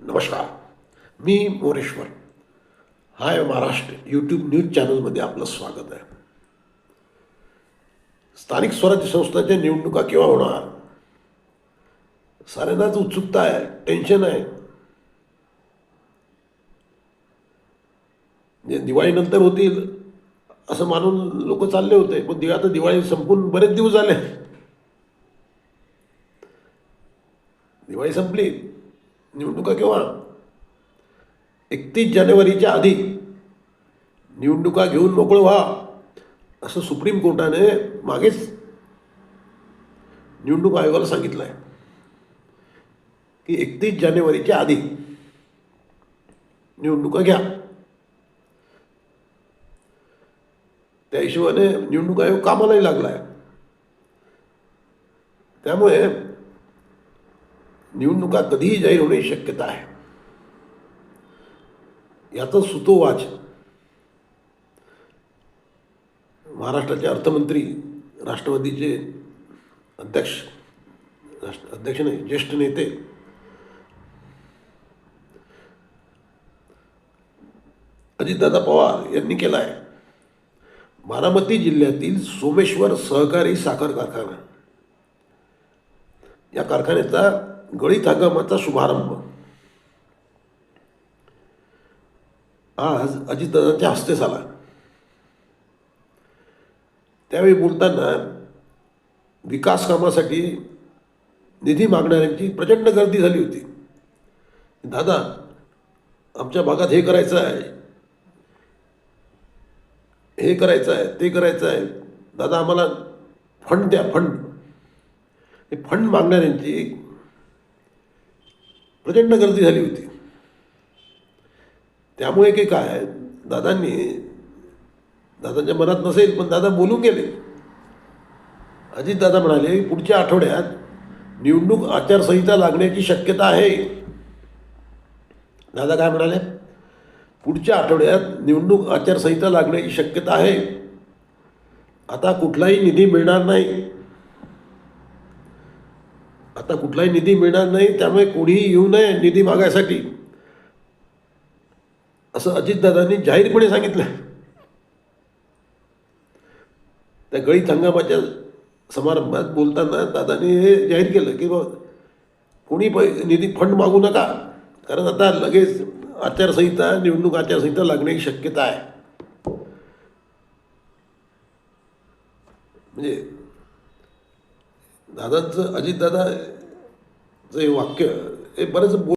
नमस्कार. मी Moreshwar. Hi Maharashtra YouTube news चॅनलमध्ये आपलं स्वागत आहे. स्थानिक स्वराज्य संस्थांच्या निवडणुका केव्हा होणार? साऱ्यांनाच उत्सुकता आहे टेन्शन आहे. जे दिवाळीनंतर होतील असं मानून लोक चालले होते. पण दिवा आता दिवाळी संपून बरेच दिवस झाले. दिवाळी संपली. निवडणुका केव्हा एकतीस जानेवारीच्या आधी निवडणुका घेऊन मोकळं व्हा असं सुप्रीम कोर्टाने मागेच निवडणूक आयोगाला सांगितलं आहे की एकतीस जानेवारीच्या आधी निवडणुका घ्या. त्या हिशोबाने निवडणूक आयोग कामालाही लागला आहे त्यामुळे निवडणुका कधीही जाहीर होण्याची शक्यता आहे. याचा सुतोवाच महाराष्ट्राचे अर्थमंत्री राष्ट्रवादीचे अध्यक्ष राष्ट्र अध्यक्ष नाही ज्येष्ठ नेते अजितदादा पवार यांनी केला आहे बारामती जिल्ह्यातील सोमेश्वर सहकारी साखर कारखाना. या कारखान्याचा गळीत आगमाचा शुभारंभ. आज अजितदादांच्या हस्ते झाला. त्यावेळी बोलताना विकास कामासाठी निधी मागणाऱ्यांची प्रचंड गर्दी झाली होती. दादा आमच्या भागात हे करायचं आहे. हे करायचं आहे ते करायचं आहे. दादा आम्हाला फंड द्या फंड हे फंड मागणाऱ्यांची प्रचंड गर्दी झाली होती. त्यामुळे की काय दादांनी दादांच्या मनात नसेल पण दादा बोलून गेले. अजित दादा म्हणाले पुढच्या आठवड्यात निवडणूक आचारसंहिता लागण्याची शक्यता आहे. दादा काय म्हणाले पुढच्या आठवड्यात निवडणूक आचारसंहिता लागण्याची शक्यता आहे. आता कुठलाही निधी मिळणार नाही. आता कुठलाही निधी मिळणार नाही त्यामुळे कोणीही येऊ नये निधी मागायसाठी. असं अजितदादांनी जाहीरपणे सांगितलं त्या गळीत हंगामाच्या समारंभात बोलताना दादांनी हे जाहीर केलं की बाबा कोणी पै निधी फंड मागू नका कारण आता लगेच आचारसंहिता निवडणूक आचारसंहिता लागण्याची शक्यता आहे. म्हणजे दादांचं अजितदादाचं हे वाक्य हे बरंच बोल